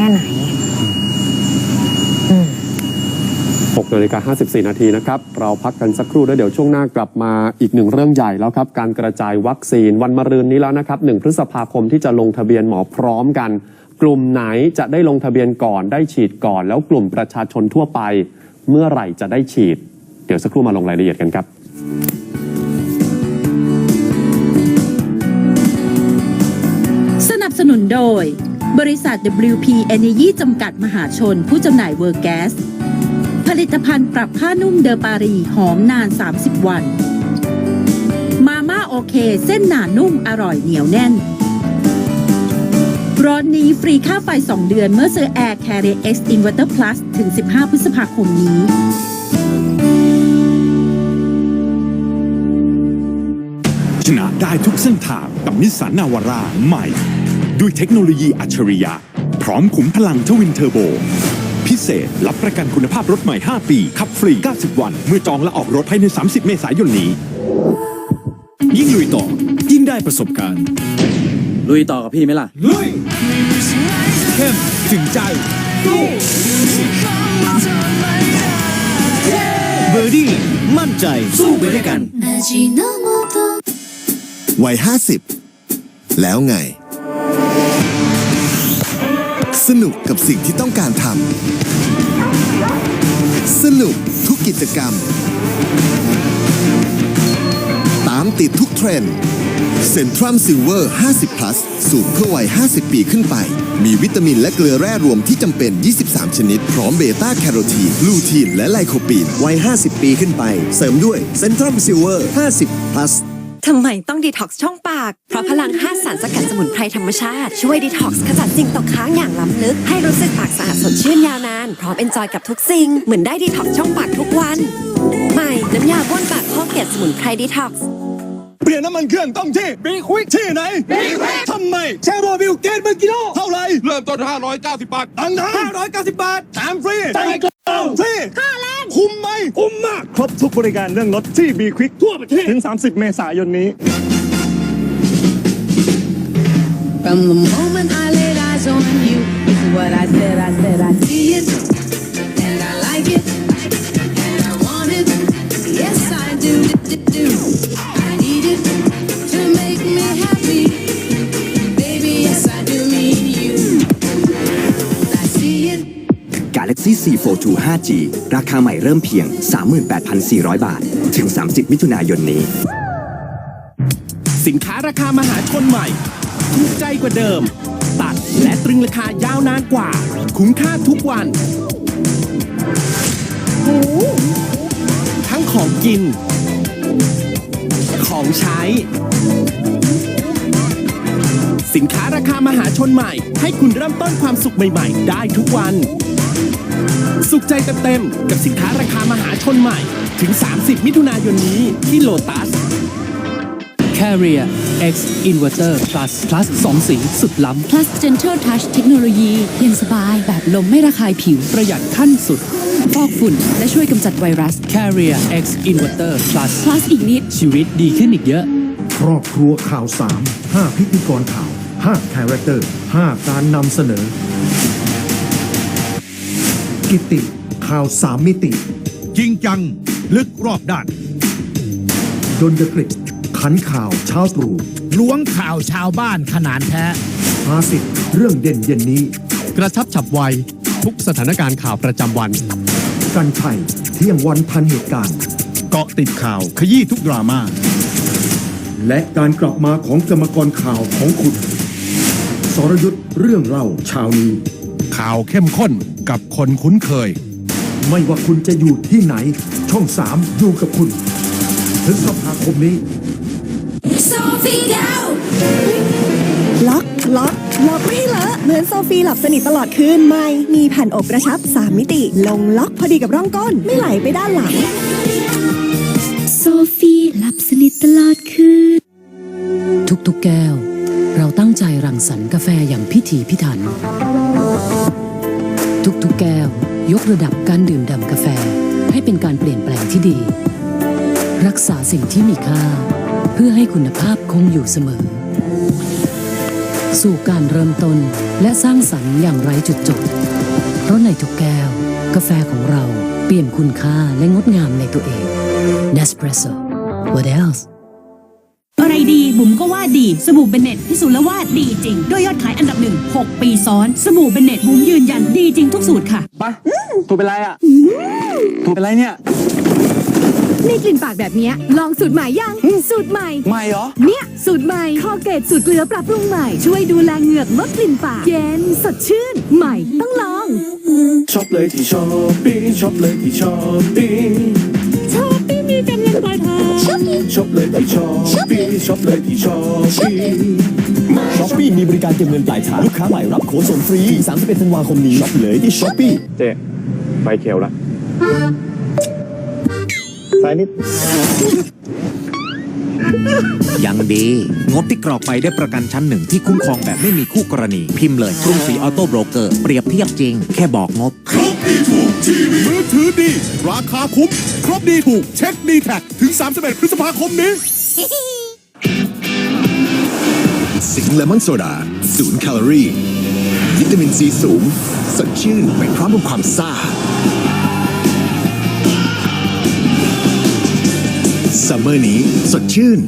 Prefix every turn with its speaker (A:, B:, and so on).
A: ค่ไหนอืม
B: 6นาฬิกา54 นาทีนะครับ เราพักกันสักครู่แล้วเดี๋ยวช่วงหน้ากลับมาอีกหนึ่งเรื่องใหญ่แล้วครับ การกระจายวัคซีนวันมะรืนนี้แล้วนะครับ 1 พฤษภาคมที่จะลงทะเบียนหมอพร้อมกัน กลุ่มไหนจะได้ลงทะเบียนก่อนได้ฉีดก่อน แล้วกลุ่มประชาชนทั่วไป เมื่อไหร่จะได้ฉีด เดี๋ยวสักครู่มาลงรายละเอียดกันครับ
C: สนับสนุนโดย บริษัท WP Energy จำกัดมหาชน ผู้จำหน่ายเวอร์แกสผลิตภัณฑ์ปรับผ้านุ่มเดอปารีหอมนาน 30 วัน มาม่าโอเค เส้นหนานุ่มอร่อยเหนียวแน่น ร้อนนี้ฟรีค่าไฟ 2 เดือนเมื่อซื้อ Air Carrier X Inverter Plus ถึง 15 พฤษภาคมนี้
D: ชนะได้ทุกเส้นทางกับนิสสันนาวาร่าใหม่ ด้วยเทคโนโลยีอัจฉริยะ พร้อมขุมพลังทวินเทอร์โบ พิเศษ รับประกันคุณภาพรถใหม่ 5 ปี ขับฟรี 90 วัน เมื่อจองและออกรถภายใน 30 เมษายนนี้
E: ยิ่งลุยต่อ ยิ่งได้ประสบการณ์
F: ลุยต่อกับพี่ไหมล่ะ
E: ลุย เข้มถึงใจเบอร์ดี้ มั่นใจ สู้ไปด้วยกัน
G: 味の素
H: วัย50 แล้วไง สนุกกับสิ่งที่ต้องการทำสนุกทุกกิจกรรม ตามติดทุกเทรนด์เซนทรัมซิลเวอร์ 50 plus สูตรเพื่อวัย 50 ปีขึ้นไป มีวิตามินและเกลือแร่รวมที่จำเป็น 23 ชนิด พร้อมเบต้าแคโรทีน ลูทีน และไลโคปีน
I: วัย 50 ปีขึ้นไป เสริมด้วยเซนทรัลซิลเวอร์ 50 plus
J: ทำไมต้องดีท็อกซ์ช่องปาก เพราะพลัง5สารสกัดสมุนไพรธรรมชาติ ช่วยดีท็อกซ์ขจัดสิ่งตกค้างอย่างล้ำลึก ให้รู้สึกปากสะอาดสดชื่นยาวนาน พร้อมเอนจอยกับทุกสิ่ง เหมือนได้ดีท็อกซ์ช่องปากทุกวัน ใหม่ น้ำยาบ้วนปากข้อเกล็ดสมุนไพรดีท็อกซ์
E: เปลี่ยนน้ำมันเครื่องต้องที่บีควิกที่ไหนบีควิกทำไมแชร์โรบิลเกนเป็นกิโลเท่าไหร่
D: เริ่มต้น 590 บาท
E: ตังค์590 บาทแถมฟรีใจกลางฟรีค่าแรง คุ้มมาก
K: ครบทุกบริการเรื่องรถที่บีควิกทั่วประเทศ ถึง 30 เมษายนนี้
G: From the moment I laid eyes on you, it's what I said, I said, I
I: said. C42 5G ราคาใหม่เริ่มเพียง 38,400 บาท ถึง 30 มิถุนายนนี้
L: สินค้าราคามหาชนใหม่ถูกใจกว่าเดิม ตัดและตรึงราคายาวนานกว่า คุ้มค่าทุกวัน ทั้งของกิน ของใช้ สินค้าราคามหาชนใหม่ ให้คุณเริ่มต้นความสุขใหม่ ๆ ได้ทุกวัน สุขใจเต็มๆ กับสินค้าราคามหาชนใหม่ ถึง 30 มิถุนายนนี้ที่โลตัส
F: Carrier X Inverter Plus Plus 2 สีสุดล้ำ
C: Plus Gentle Touch เทคโนโลยีเย็นสบายแบบลมไม่ระคายผิว
F: ประหยัดขั้นสุด
C: ฟอกฝุ่น และช่วยกำจัดไวรัส
F: Carrier X Inverter Plus
C: Plus อีกนิด
F: ชีวิตดีขึ้นอีกเยอะ
K: ครอบครัวข่าวสามห้าพิธีกรข่าวห้าคาแรคเตอร์ห้าการนำเสนอ กิติ ข่าวสามมิติ
E: จริงจัง ลึกรอบด้าน
K: ดนกฤษขันข่าวเช้าตรู่
E: ล้วงข่าวชาวบ้านขนานแท้
K: ภาสิทธิ์เรื่องเด่นเย็นนี้
B: กระชับฉับไว ทุกสถานการณ์ข่าวประจำวัน
K: กันชัยเที่ยงวันทันเหตุการณ์
E: เกาะติดข่าวขยี้ทุกดราม่า
K: และการกลับมาของกรรมกรข่าวของคุณ สรยุทธ์เรื่องเล่าเช้านี้
E: ข่าวเข้มข้นกับคนคุ้นเคย
K: ไม่ว่าคุณจะอยู่ที่ไหน ช่องสามอยู่กับคุณพฤษภาคมนี้
G: Sophie out.
J: ล็อก ล็อก ล็อกไม่ให้เลอะเหมือนโซฟีหลับสนิทตลอดคืนไม่มีแผ่นอบกระชับ 3 มิติ ลงล็อกพอดีกับร่องก้น ไม่ไหลไปด้านหลัง
G: โซฟีหลับสนิทตลอดคืน
F: ทุกๆแก้วเรา ตั้งใจรังสรรค์กาแฟอย่างพิถีพิถัน ทุกๆแก้ว ยกระดับการดื่มด่ำกาแฟให้เป็นการเปลี่ยนแปลงที่ดี รักษาสิ่งที่มีค่า เพื่อให้คุณภาพคงอยู่เสมอ สู่การเริ่มต้นและสร้างสรรค์อย่างไร้จุดจบ เพราะในทุกแก้ว กาแฟของเราเปลี่ยนคุณค่าและงดงามในตัวเอง Nespresso What else
A: อะไรดีบุ๋มก็ว่าดี สบู่เบนเน็ตพิสูจน์แล้วว่าดีจริง ด้วยยอดขายอันดับหนึ่ง6ปีซ้อน สบู่เบนเน็ตบุ๋มยืนยันดีจริงทุกสูตรค่ะ
M: ปะถูกเป็นไรอะถูกเป็นไรเนี่ย
G: มีกลิ่นปากแบบเนี้ยลองสูตรใหม่ยัง สูตรใหม่
M: ไม่เหรอ
G: เนี่ยสูตรใหม่คอเกตสูตรเกลือปรับปรุงใหม่ ช่วยดูแลเหงือกลดกลิ่นปากเย็นสดชื่น ใหม่ต้องลอง
N: ช็อปเลยที่ช้อปปี้ช็อปเลยที่ช้อปปี้
G: ชอบไม่มีกันเงินปลายทางชอบ
N: ช็อปเลยที่ช้อปปี้ ช็อปเลยที่ช้อปปี้
M: ช้อปปี้มีบริการเก็บเงินปลายทางลูกค้าใหม่รับโค้ดส่งฟรี31ธันวาคมนี้ช็อปเลยที่ช้อปปี้
O: เจ๊ไฟเขียวละ
M: สายนิด
P: ยังดี งบที่กรอกไปได้ประกันชั้นหนึ่งที่คุ้มครองแบบไม่มีคู่กรณี พิมพ์เลยกรุงศรีออโต้โบรกเกอร์ เปรียบเทียบจริง แค่บอกงบ
Q: มือถือดี ราคาคุ้ม ครบดีถูก เช็คดีแท็กถึง 31 พฤษภาคมนี้
R: สิงเลมอนโซดาศูนย์แคลอรี่วิตามินซีสูง สดชื่นไปพร้อมกับความซ่าซัมเมอร์นี้สดชื่น